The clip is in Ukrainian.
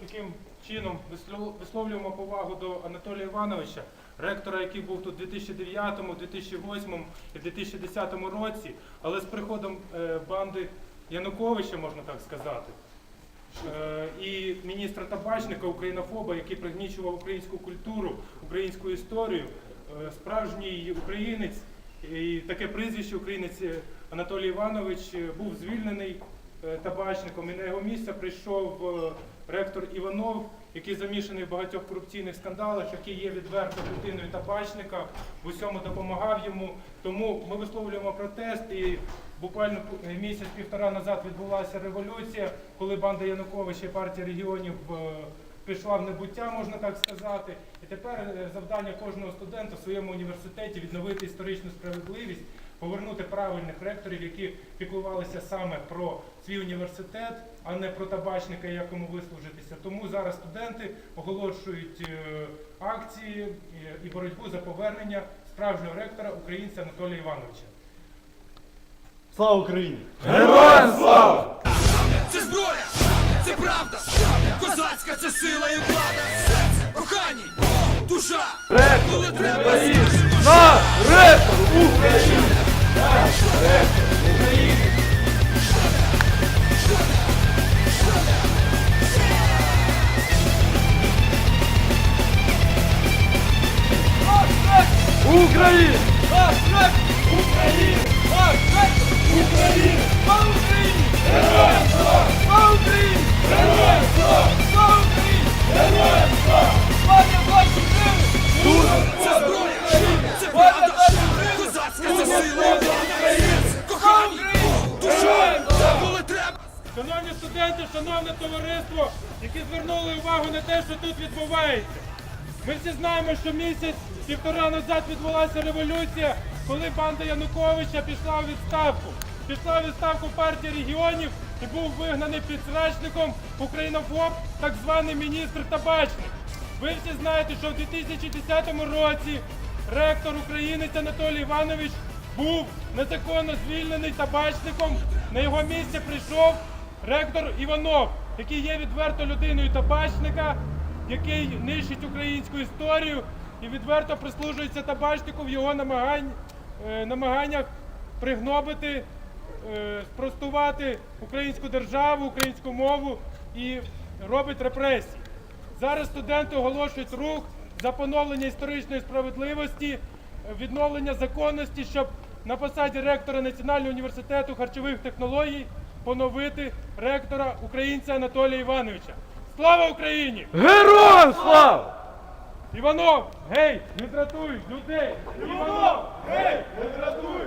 таким чином висловлюємо повагу до Анатолія Івановича, ректора, який був тут у 2009, 2008 і 2010 році, але з приходом е, банди Януковича, можна так сказати, е, і міністра табачника, українофоба, який пригнічував українську культуру, українську історію, е, справжній українець і таке прізвище українець Анатолій Іванович був звільнений табачником, і на його місце прийшов е, ректор Іванов, який замішаний в багатьох корупційних скандалах, який є відверто людиною табачника, в усьому допомагав йому. Тому ми висловлюємо протест і буквально е, місяць-півтора назад відбулася революція, коли банда Януковича і партія регіонів е, пішла в небуття, можна так сказати. І тепер е, завдання кожного студента в своєму університеті відновити історичну справедливість, повернути правильних ректорів, які піклувалися саме про свій університет, а не про табачника, як йому вислужитися. Тому зараз студенти оголошують е, акції е, і боротьбу за повернення справжнього ректора українця Анатолія Івановича. Слава Україні! Це зброя, це правда, козацька це сила і влада, серце, кохані, душа, коли треба На Україна! Україна! Україна! Слава Україні! Героям Україні! Героям слава! Слава Україні! Героям слава! Слава ваші сили! це зброя, це правда, козацька кохані, душа, коли треба. Шановні студенти, шановне товариство, які звернули увагу на те, що тут відбувається. Ми всі знаємо, що місяць півтора назад відбулася революція, коли банда Януковича пішла у відставку. Пішла у відставку партія регіонів і був вигнаний підсрачником українофоб, так званий міністр табачник. Ви всі знаєте, що в 2010 році ректор українець Анатолій Іванович був незаконно звільнений табачником. На його місце прийшов ректор Іванов, який є відверто людиною табачника, який нищить українську історію і відверто прислужується табачнику в його е, намаганнях пригнобити, е, спростувати українську державу, українську мову і робить репресії. Зараз студенти оголошують рух за поновлення історичної справедливості, е, відновлення законності, щоб на посаді ректора Національного університету харчових технологій поновити ректора українця Анатолія Івановича. Слава Україні! Героям слава! Іванов, гей, не дратуй людей! Іванов, Гей, не дратуй